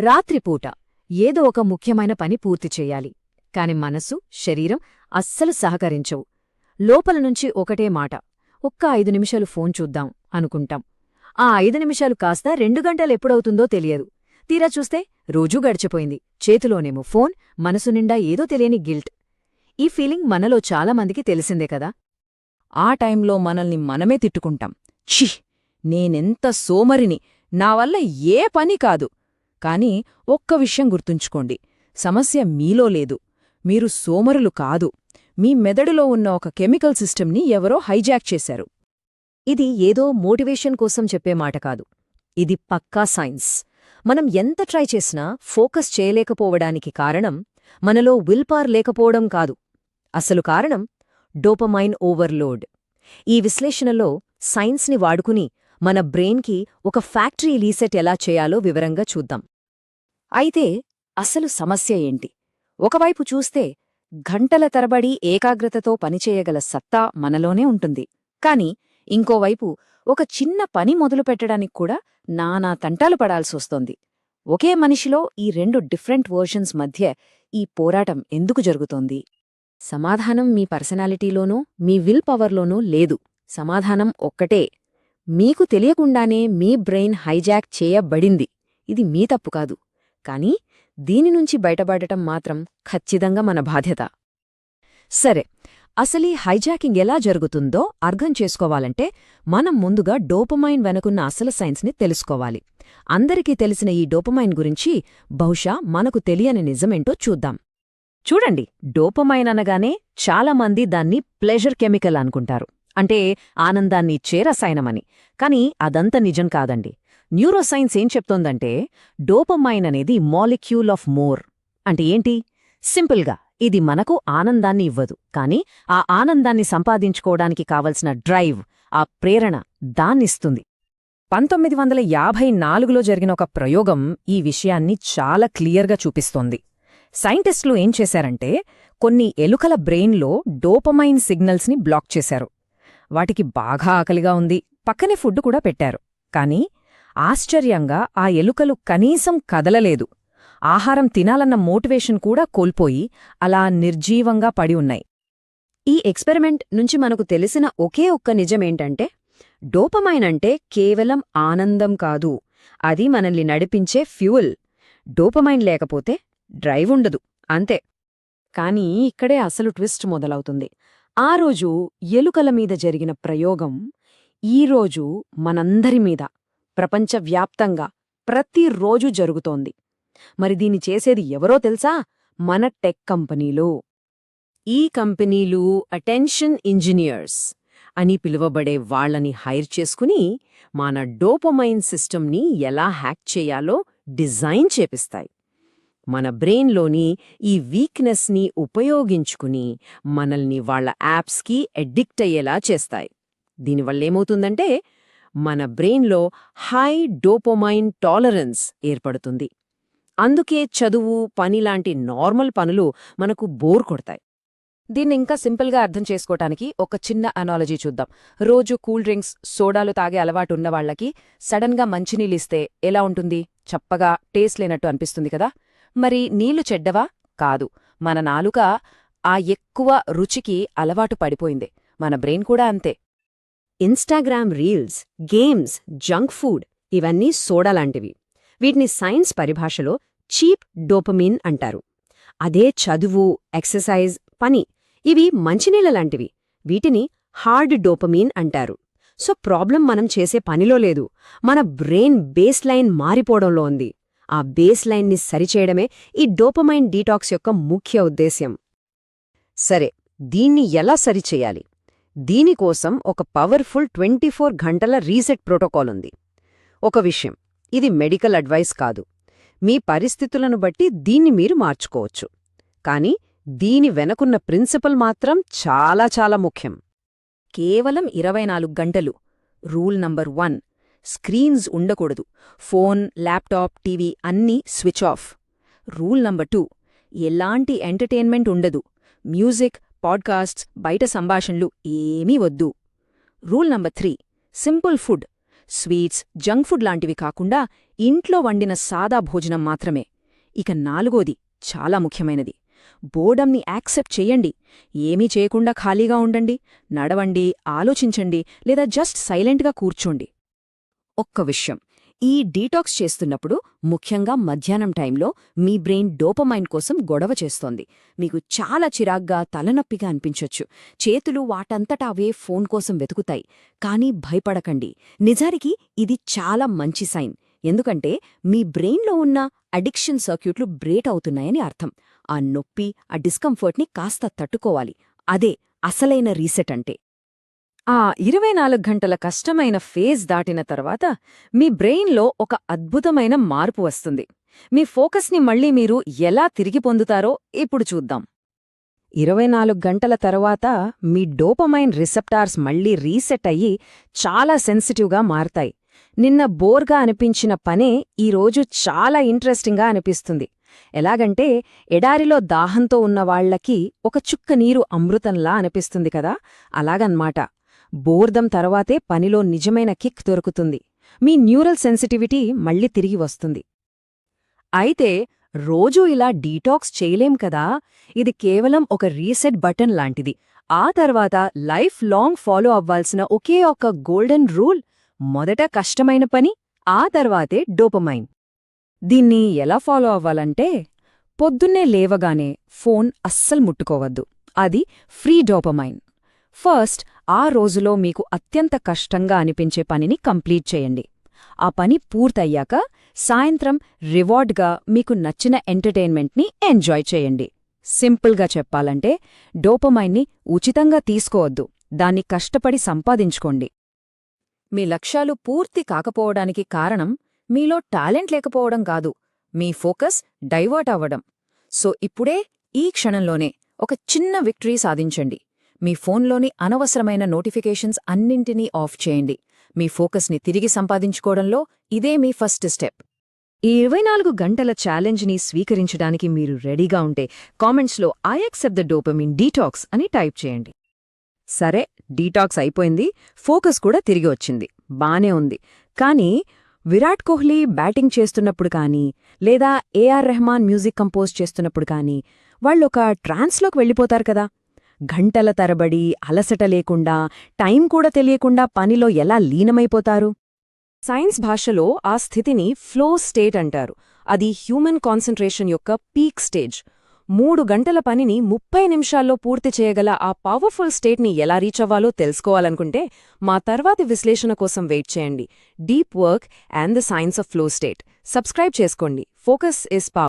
రాత్రిపూట ఏదో ఒక ముఖ్యమైన పని పూర్తి చెయ్యాలి కాని మనసు శరీరం అస్సలు సహకరించవు. లోపల నుంచి ఒకటే మాట ఒక్క ఐదు నిమిషాలు ఫోన్ చూద్దాం అనుకుంటాం. ఆ ఐదు నిమిషాలు కాస్త రెండు గంటలెప్పుడవుతుందో తెలియదు. తీరా చూస్తే రోజూ గడిచిపోయింది. చేతిలోనేమో ఫోన్ మనసు నిండా ఏదో తెలియని గిల్ట్. ఈ ఫీలింగ్ మనలో చాలామందికి తెలిసిందే కదా. ఆ టైంలో మనల్ని మనమే తిట్టుకుంటాం. ఛీ! నేనెంత సోమరిని! నా వల్ల ఏ పని కాదు. కానీ ఒక్క విషయం గుర్తుంచుకోండి. సమస్య మీలో లేదు. మీరు సోమరులు కాదు. మీ మెదడులో ఉన్న ఒక కెమికల్ సిస్టమ్ని ఎవరో హైజాక్ చేశారు. ఇది ఏదో మోటివేషన్ కోసం చెప్పే మాట కాదు. ఇది పక్కా సైన్స్. మనం ఎంత ట్రై చేసినా ఫోకస్ చేయలేకపోవడానికి కారణం మనలో విల్పార్ లేకపోవడం కాదు. అసలు కారణం డోపమైన్ ఓవర్లోడ్. ఈ విశ్లేషణలో సైన్స్ని వాడుకుని మన బ్రెయిన్కి ఒక ఫ్యాక్టరీ రీసెట్ ఎలా చేయాలో వివరంగా చూద్దాం. అయితే అసలు సమస్య ఏంటి? ఒకవైపు చూస్తే గంటల తరబడి ఏకాగ్రతతో పనిచేయగల సత్తా మనలోనే ఉంటుంది. కాని ఇంకోవైపు ఒక చిన్న పని మొదలుపెట్టడానికి కూడా నానా తంటాలు పడాల్సొస్తోంది. ఒకే మనిషిలో ఈ రెండు డిఫరెంట్ వర్షన్స్ మధ్య ఈ పోరాటం ఎందుకు జరుగుతోంది? సమాధానం మీ పర్సనాలిటీలోనూ మీ విల్ పవర్లోనూ లేదు. సమాధానం ఒక్కటే. మీకు తెలియకుండానే మీ బ్రెయిన్ హైజాక్ చేయబడింది. ఇది మీ తప్పు కాదు. కానీ దీని నుంచి బయటపడటం మాత్రం ఖచ్చితంగా మన బాధ్యత. సరే అసలీ హైజాకింగ్ ఎలా జరుగుతుందో అర్థం చేసుకోవాలంటే మనం ముందుగా డోపమైన్ వెనుకున్న అసలు సైన్స్ని తెలుసుకోవాలి. అందరికీ తెలిసిన ఈ డోపమైన్ గురించి బహుశా మనకు తెలియని నిజమేంటో చూద్దాం. చూడండి డోపమైన్ అనగానే చాలామంది దాన్ని ప్లెజర్ కెమికల్ అనుకుంటారు. అంటే ఆనందాన్ని ఇచ్చే రసాయనమని కాని అదంత నిజం కాదండి. న్యూరోసైన్స్ ఏం చెప్తోందంటే డోపమైన్ అనేది మాలిక్యూల్ ఆఫ్ మోర్. అంటే ఏంటి? సింపుల్గా ఇది మనకు ఆనందాన్ని ఇవ్వదు. కాని ఆ ఆనందాన్ని సంపాదించుకోవడానికి కావలసిన డ్రైవ్ ఆ ప్రేరణ దాన్నిస్తుంది. పంతొమ్మిది వందల యాభై నాలుగులో జరిగిన ఒక ప్రయోగం ఈ విషయాన్ని చాలా క్లియర్గా చూపిస్తోంది. సైంటిస్టులు ఏం చేశారంటే కొన్ని ఎలుకల బ్రెయిన్లో డోపమైన్ సిగ్నల్స్ని బ్లాక్ చేశారు. వాటికి బాగా ఆకలిగా ఉంది. పక్కనే ఫుడ్ కూడా పెట్టారు. కానీ ఆశ్చర్యంగా ఆ ఎలుకలు కనీసం కదలలేదు. ఆహారం తినాలన్న మోటివేషన్ కూడా కోల్పోయి అలా నిర్జీవంగా పడి ఉన్నాయి. ఈ ఎక్స్పెరిమెంట్ నుంచి మనకు తెలిసిన ఒకే ఒక్క నిజమేంటంటే డోపమైన్ అంటే కేవలం ఆనందం కాదు. అది మనల్ని నడిపించే ఫ్యూయల్. డోపమైన్ లేకపోతే డ్రైవ్ ఉండదు. అంతే. కానీ ఇక్కడే అసలు ట్విస్ట్ మొదలవుతుంది. ఆ రోజు ఎలుకల మీద జరిగిన ప్రయోగం ఈరోజు మనందరి మీద. ప్రపంచవ్యాప్తంగా ప్రతిరోజు జరుగుతోంది. మరి దీన్ని చేసేది ఎవరో తెలుసా? మన టెక్ కంపెనీలు. ఈ కంపెనీలు అటెన్షన్ ఇంజనీర్స్ అని పిలువబడే వాళ్ళని హైర్ చేసుకుని మన డోపమైన్ సిస్టమ్ని ఎలా హ్యాక్ చేయాలో డిజైన్ చేపిస్తాయి. మన బ్రెయిన్లోని ఈ వీక్నెస్ని ఉపయోగించుకుని మనల్ని వాళ్ళ యాప్స్కి ఎడిక్ట్ అయ్యేలా చేస్తాయి. దీనివల్లేమవుతుందంటే మన బ్రెయిన్లో హై డోపోమైన్ టాలరెన్స్ ఏర్పడుతుంది. అందుకే చదువు పని లాంటి నార్మల్ పనులు మనకు బోర్ కొడతాయి. దీన్ని ఇంకా సింపుల్గా అర్థం చేసుకోవటానికి ఒక చిన్న అనాలజీ చూద్దాం. రోజు కూల్ డ్రింక్స్ సోడాలు తాగే అలవాటు ఉన్నవాళ్ళకి సడన్గా మంచినీళ్ళిస్తే ఎలా ఉంటుంది? చప్పగా టేస్ట్ లేనట్టు అనిపిస్తుంది కదా? మరి నీళ్ళు చెడ్డవా? కాదు. మన నాలుక ఆ ఎక్కువ రుచికి అలవాటు పడిపోయింది. మన బ్రెయిన్ కూడా అంతే. Instagram reels games junk food ఇవన్నీ సోడాలాంటివి. వీటిని సైన్స్ పరిభాషలో చీప్ డోపమిన్ అంటారు. అదే చదువు ఎక్సర్సైజ్ పని ఇవి మంచినీళ్ళ లాంటివి వీటిని హార్డ్ డోపమీన్ అంటారు. సో ప్రాబ్లం మనం చేసే పనిలో లేదు. మన బ్రెయిన్ బేస్ లైన్ మారిపోవడంలో ఉంది. ఆ బేస్ లైన్ని సరిచేయడమే ఈ డోపమైన్ డీటాక్స్ యొక్క ముఖ్య ఉద్దేశ్యం. సరే దీన్ని ఎలా సరిచేయాలి? దీనికోసం ఒక పవర్ఫుల్ ట్వంటీ ఫోర్ గంటల రీసెట్ ప్రోటోకాల్ ఉంది ఒక విషయం ఇది మెడికల్ అడ్వైస్ కాదు. మీ పరిస్థితులను బట్టి దీన్ని మీరు మార్చుకోవచ్చు. కాని దీని వెనకున్న ప్రిన్సిపల్ మాత్రం చాలా చాలా ముఖ్యం. కేవలం ఇరవై నాలుగు గంటలు. రూల్ నంబర్ వన్ స్క్రీన్స్ ఉండకూడదు. ఫోన్ ల్యాప్టాప్ టీవీ అన్నీ switch off. Rule number two ఎలాంటి ఎంటర్టైన్మెంట్ ఉండదు. మ్యూజిక్ పాడ్కాస్ట్స్ బయట సంభాషణలు ఏమీ వద్దు. Rule number three simple food sweets junk food లాంటివి కాకుండా ఇంట్లో వండిన సాదా భోజనం మాత్రమే. ఇక నాలుగోది చాలా ముఖ్యమైనది. బోర్డంని యాక్సెప్ట్ చెయ్యండి ఏమీ చేయకుండా ఖాళీగా ఉండండి నడవండి ఆలోచించండి లేదా జస్ట్ సైలెంట్గా కూర్చోండి. ఒక్క విషయం ఈ డీటాక్స్ చేస్తున్నప్పుడు ముఖ్యంగా మధ్యాహ్నం టైంలో మీ బ్రెయిన్ డోపమైన్ కోసం గొడవ చేస్తోంది. మీకు చాలా చిరాగ్గా తలనొప్పిగా అనిపించొచ్చు. చేతులు వాటంతటా అవే ఫోన్ కోసం వెతుకుతాయి. కానీ భయపడకండి. నిజానికి ఇది చాలా మంచి సైన్. ఎందుకంటే మీ బ్రెయిన్లో ఉన్న అడిక్షన్ సర్క్యూట్లు బ్రేట్ అవుతున్నాయని అర్థం. ఆ నొప్పి ఆ డిస్కంఫర్ట్ని కాస్త తట్టుకోవాలి. అదే అసలైన రీసెట్ అంటే. ఆ ఇరవై నాలుగు గంటల కష్టమైన ఫేజ్ దాటిన తర్వాత మీ బ్రెయిన్లో ఒక అద్భుతమైన మార్పు వస్తుంది. మీ ఫోకస్ని మళ్ళీ మీరు ఎలా తిరిగి పొందుతారో ఇప్పుడు చూద్దాం. ఇరవై నాలుగు గంటల తర్వాత మీ డోపమైన్ రిసెప్టార్స్ మళ్ళీ రీసెట్ అయ్యి చాలా సెన్సిటివ్గా మారతాయి. నిన్న బోర్గా అనిపించిన పనే ఈరోజు చాలా ఇంట్రెస్టింగ్గా అనిపిస్తుంది. ఎలాగంటే ఎడారిలో దాహంతో ఉన్నవాళ్ళకి ఒక చుక్క నీరు అమృతంలా అనిపిస్తుంది కదా? అలాగన్మాట. బోర్దం తర్వాతే పనిలో నిజమైన కిక్ దొరుకుతుంది. మీ న్యూరల్ సెన్సిటివిటీ మళ్ళీ తిరిగి వస్తుంది. అయితే రోజూ ఇలా డీటాక్స్ చేయలేం కదా? ఇది కేవలం ఒక రీసెట్ బటన్ లాంటిది. ఆ తర్వాత లైఫ్ లాంగ్ ఫాలో అవ్వాల్సిన ఒకే ఒక్క గోల్డెన్ రూల్ మొదట కష్టమైన పని ఆ తర్వాతే డోపమైన్. దీన్ని ఎలా ఫాలో అవ్వాలంటే పొద్దున్నే లేవగానే ఫోన్ అస్సలు ముట్టుకోవద్దు. అది ఫ్రీ డోపమైన్. ఫస్ట్ ఆ రోజులో మీకు అత్యంత కష్టంగా అనిపించే పనిని కంప్లీట్ చేయండి. ఆ పని పూర్తయ్యాక సాయంత్రం రివార్డ్గా మీకు నచ్చిన ఎంటర్టైన్మెంట్ని ఎంజాయ్ చేయండి. సింపుల్గా చెప్పాలంటే డోపమైన్ని ఉచితంగా తీసుకోవద్దు. దాన్ని కష్టపడి సంపాదించుకోండి. మీ లక్ష్యాలు పూర్తి కాకపోవడానికి కారణం మీలో టాలెంట్ లేకపోవడం కాదు. మీ ఫోకస్ డైవర్ట్ అవ్వడం. సో ఇప్పుడే ఈ క్షణంలోనే ఒక చిన్న విక్టరీ సాధించండి. మీ ఫోన్లోని అనవసరమైన నోటిఫికేషన్స్ అన్నింటినీ ఆఫ్ చేయండి. మీ ఫోకస్ని తిరిగి సంపాదించుకోవడంలో ఇదే మీ ఫస్ట్ స్టెప్. ఈ ఇరవై నాలుగు గంటల ఛాలెంజ్ని స్వీకరించడానికి మీరు రెడీగా ఉంటే కామెంట్స్లో I accept the dopamine detox అని టైప్ చేయండి. సరే డీటాక్స్ అయిపోయింది. ఫోకస్ కూడా తిరిగి వచ్చింది. బానే ఉంది. కానీ విరాట్ కోహ్లీ బ్యాటింగ్ చేస్తున్నప్పుడు కానీ లేదా ఏఆర్ రెహమాన్ మ్యూజిక్ కంపోజ్ చేస్తున్నప్పుడు కానీ వాళ్ళొక ట్రాన్స్లోకి వెళ్ళిపోతారు కదా. గంటల తరబడి అలసట లేకుండా టైం కూడా తెలియకుండా పనిలో ఎలా లీనమైపోతారు? సైన్స్ భాషలో ఆ స్థితిని ఫ్లో స్టేట్ అంటారు. అది హ్యూమన్ కాన్సంట్రేషన్ యొక్క పీక్ స్టేజ్. మూడు గంటల పనిని ముప్పై నిమిషాల్లో పూర్తి చేయగల ఆ పవర్ఫుల్ స్టేట్ని ఎలా రీచ్ అవ్వాలో తెలుసుకోవాలనుకుంటే మా తర్వాతి విశ్లేషణ కోసం వెయిట్ చేయండి. Deep work and the science of flow state. Subscribe చేసుకోండి. Focus is power